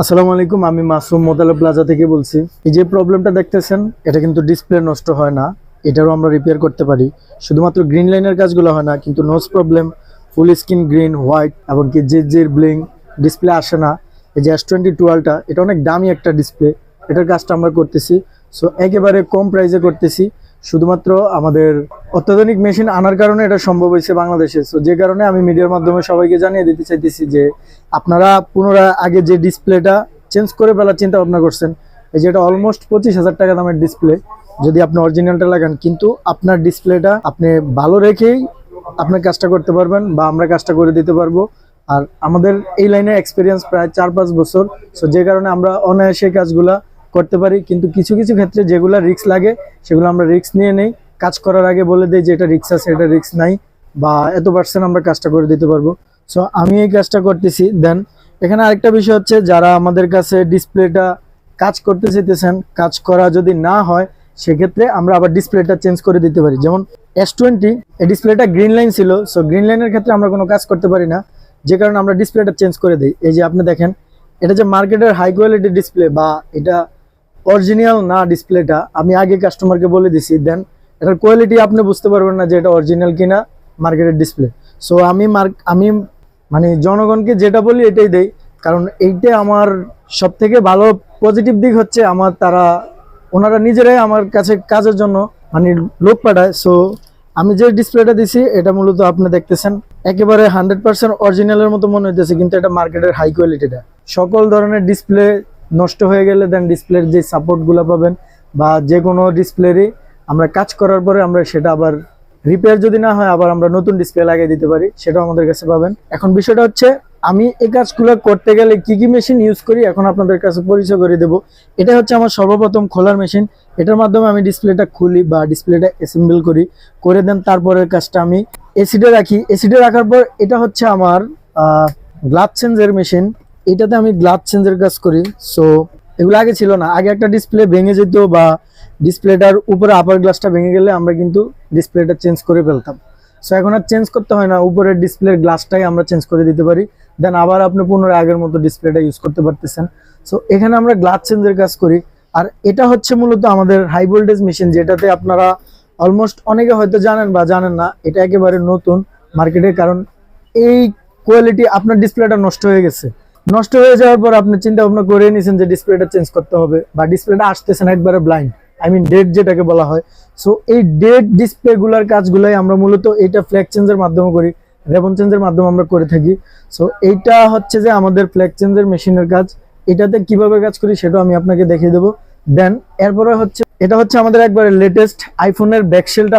আসসালামু আলাইকুম, আমি মাসুম মোতালা প্লাজা থেকে বলছি। এই যে প্রবলেমটা দেখতেছেন, এটা কিন্তু ডিসপ্লে নষ্ট হয় না, এটারও আমরা রিপেয়ার করতে পারি। শুধুমাত্র গ্রিন লাইনের কাজগুলো হয় না, কিন্তু no problem full screen green white এমনকি যে যে ব্লিং ডিসপ্লে আসে না। এই যে এস টোয়েন্টি টুয়েলভটা এটা অনেক দামি একটা ডিসপ্লে এটার কাজটা আমরা করতেছি। সো একেবারে কম প্রাইসে করতেছি। শুধুমাত্র আমাদের অত্যাধুনিক মেশিন আনার কারণে এটা সম্ভব হয়েছে বাংলাদেশে। সো যে কারণে আমি মিডিয়ার মাধ্যমে সবাইকে জানিয়ে দিতে চাইতেছি যে আপনারা পুনরায় আগে যে ডিসপ্লেটা চেঞ্জ করে ফেলার চিন্তা ভাবনা করছেন, এই যে এটা অলমোস্ট পঁচিশ হাজার টাকা দামের ডিসপ্লে যদি আপনি অরিজিনালটা লাগান, কিন্তু আপনার ডিসপ্লেটা আপনি ভালো রেখেই আপনার কাজটা করতে পারবেন বা আমরা কাজটা করে দিতে পারব। আর আমাদের এই লাইনে এক্সপিরিয়েন্স প্রায় চার পাঁচ বছর সো যে কারণে আমরা অনায়াসে কাজগুলা করতে পারি, কিন্তু কিছু কিছু ক্ষেত্রে যেগুলো রিক্স লাগে, সেগুলো আমরা রিক্স নিয়ে নেই। কাজ করার আগে বলে দিই যে এটা রিক্স আছে, এটা রিক্স নাই, বা এত পার্সেন্ট আমরা কাজটা করে দিতে পারব। সো আমি এই কাজটা করতেছি। দেন এখানে আরেকটা বিষয় হচ্ছে, যারা আমাদের কাছে ডিসপ্লেটা কাজ করতে চাইতেছেন, কাজ করা যদি না হয়, সেক্ষেত্রে আমরা আবার ডিসপ্লেটা চেঞ্জ করে দিতে পারি। যেমন এস টোয়েন্টি এই ডিসপ্লেটা গ্রিন লাইন ছিল। সো গ্রিন লাইনের ক্ষেত্রে আমরা কোনো কাজ করতে পারি না। যে কারণে আমরা ডিসপ্লেটা চেঞ্জ করে দিই। এই যে আপনি দেখেন, এটা যে মার্কেটের হাই কোয়ালিটি ডিসপ্লে বা এটা অরিজিনাল না ডিসপ্লেটা, আমি আগে কাস্টমারকে বলে দিছি, দেন এটার কোয়ালিটি আপনি বুঝতে পারবেন না যে এটা অরিজিনাল কিনা মার্কেটের ডিসপ্লে সো আমি মার্ক আমি মানে জনগণকে যেটা বলি এটাই দেই, কারণ এইটা আমার সব থেকে ভালো পজিটিভ দিক হচ্ছে আমার তারা, ওনারা নিজেরাই আমার কাছে কাজের জন্য মানে লোক পাঠায়। সো আমি যে ডিসপ্লেটা দিছি, এটা মূলত আপনি দেখতেছেন, একেবারে হান্ড্রেড পার্সেন্ট অরিজিনালের মতো মনে হইতেছে, কিন্তু এটা মার্কেটের হাই কোয়ালিটিটা সকল ধরনের ডিসপ্লে নষ্ট হয়ে গেলে দেন ডিসপ্লের যে সাপোর্টগুলো পাবেন বা যে কোনো ডিসপ্লেরই আমরা কাজ করার পরে আমরা সেটা আবার রিপেয়ার যদি না হয় আবার আমরা নতুন ডিসপ্লে লাগিয়ে দিতে পারি, সেটাও আমাদের কাছে পাবেন। এখন বিষয়টা হচ্ছে, আমি এই কাজগুলো করতে গেলে কি কি মেশিন ইউজ করি, এখন আপনাদের কাছে পরিচয় করে দেবো। এটা হচ্ছে আমার সর্বপ্রথম খোলার মেশিন এটার মাধ্যমে আমি ডিসপ্লেটা খুলি বা ডিসপ্লেটা অ্যাসেম্বল করি, করে দেন তারপরের কাজটা আমি এসিডে রাখি। এসিডে রাখার পর এটা হচ্ছে আমার গ্লাস চেঞ্জের মেশিন এটাতে আমি গ্লাস চেঞ্জের কাজ করি সো এগুলো আগে ছিল না। আগে একটা ডিসপ্লে ভেঙে যেত বা ডিসপ্লেটার উপরে আপার গ্লাসটা ভেঙে গেলে আমরা কিন্তু ডিসপ্লেটা চেঞ্জ করে ফেলতাম। সো এখন আর চেঞ্জ করতে হয় না, উপরের ডিসপ্লের গ্লাসটাই আমরা চেঞ্জ করে দিতে পারি। দেন আবার আপনি পুনরায় আগের মতো ডিসপ্লেটা ইউজ করতে পারতেছেন। সো এখানে আমরা গ্লাস চেঞ্জের কাজ করি। আর এটা হচ্ছে মূলত আমাদের হাই ভোল্টেজ মেশিন যেটাতে আপনারা অলমোস্ট অনেকে হয়তো জানেন বা জানেন না, এটা একেবারে নতুন মার্কেটে কারণ এই কোয়ালিটি আপনার ডিসপ্লেটা নষ্ট হয়ে গেছে। নষ্ট হয়ে যাওয়ার পর আপনি চিন্তা ভাবনা করে নিয়েছেন যে ডিসপ্লেটা চেঞ্জ করতে হবে বা ডিসপ্লেটা আসতেছে না, একবারে ব্লাইন্ড আই মিন ডেট যেটাকে বলা হয়। সো এই ডেট ডিসপ্লে গুলার কাজগুলাই আমরা মূলত এইটা ফ্ল্যাগ চেঞ্জের মাধ্যমে করি রেবন চেঞ্জের মাধ্যমে আমরা করে থাকি। সো এইটা হচ্ছে যে আমাদের ফ্ল্যাগ চেঞ্জের মেশিনের কাজ। এটাতে কীভাবে কাজ করি সেটাও আমি আপনাকে দেখিয়ে দেবো। দেন এরপরে হচ্ছে, এটা হচ্ছে আমাদের একবারে লেটেস্ট আইফোনের ব্যাকশেলটা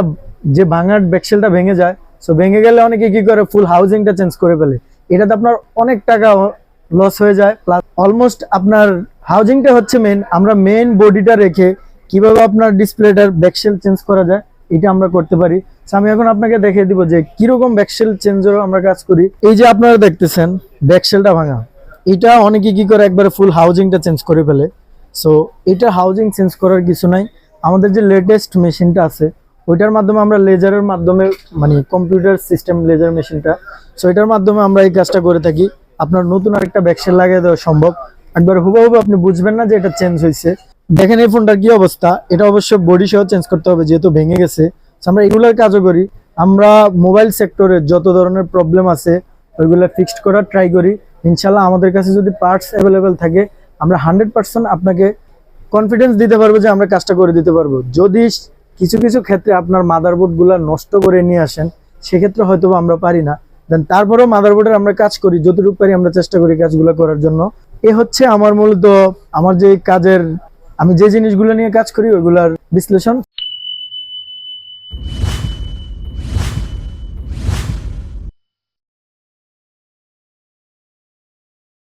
যে ভাঙার ব্যাকশেলটা ভেঙে যায়। সো ভেঙে গেলে অনেকে কি করে ফুল হাউজিংটা চেঞ্জ করে ফেলে। এটাতে আপনার অনেক টাকা লস হয়ে যায় প্লাস অলমোস্ট আপনার হাউজিংটা হচ্ছে মেন আমরা মেন বডিটা রেখে কীভাবে আপনার ডিসপ্লেটার ব্যাকশেল চেঞ্জ করা যায়, এটা আমরা করতে পারি। আমি এখন আপনাকে দেখিয়ে দিব যে কীরকম ব্যাকশেল চেঞ্জেরও আমরা কাজ করি। এই যে আপনারা দেখতেছেন ব্যাকশেলটা ভাঙা। এটা অনেকে কি করে একবারে ফুল হাউজিংটা চেঞ্জ করে ফেলে। সো এটা হাউজিং চেঞ্জ করার কিছু নাই। আমাদের যে লেটেস্ট মেশিনটা আছে, ওইটার মাধ্যমে আমরা লেজারের মাধ্যমে মানে কম্পিউটার সিস্টেম লেজার মেশিনটা সো এটার মাধ্যমে আমরা এই কাজটা করে থাকি। আপনার নতুন আরেকটা ব্যাকশেল লাগিয়ে দেওয়া সম্ভব। একবার হুবহু আপনি বুঝবেন না যে এটা চেঞ্জ হয়েছে দেখেন এই ফোনটার কি অবস্থা। এটা অবশ্য বডি সহ চেঞ্জ করতে হবে, যেহেতু ভেঙে গেছে। আমরা এগুলোর কাজও করি। আমরা মোবাইল সেক্টরে যত ধরনের প্রবলেম আছে, ওইগুলো ফিক্সড করার ট্রাই করি। ইনশাল্লাহ আমাদের কাছে যদি পার্টস অ্যাভেলেবেল থাকে, আমরা হান্ড্রেড পার্সেন্ট আপনাকে কনফিডেন্স দিতে পারব যে আমরা কাজটা করে দিতে পারব। যদি কিছু কিছু ক্ষেত্রে আপনার মাদারবোর্ডগুলো নষ্ট করে নিয়ে আসেন, সেক্ষেত্রে হয়তো আমরা পারি না। দেন তারপরেও মাদারবোর্ডের আমরা কাজ করি, যতটুকু পারি আমরা চেষ্টা করি কাজগুলো করার জন্য। এ হচ্ছে আমার মূলত, আমার যে কাজের, আমি যে জিনিসগুলো নিয়ে কাজ করি, ওইগুলার বিশ্লেষণ।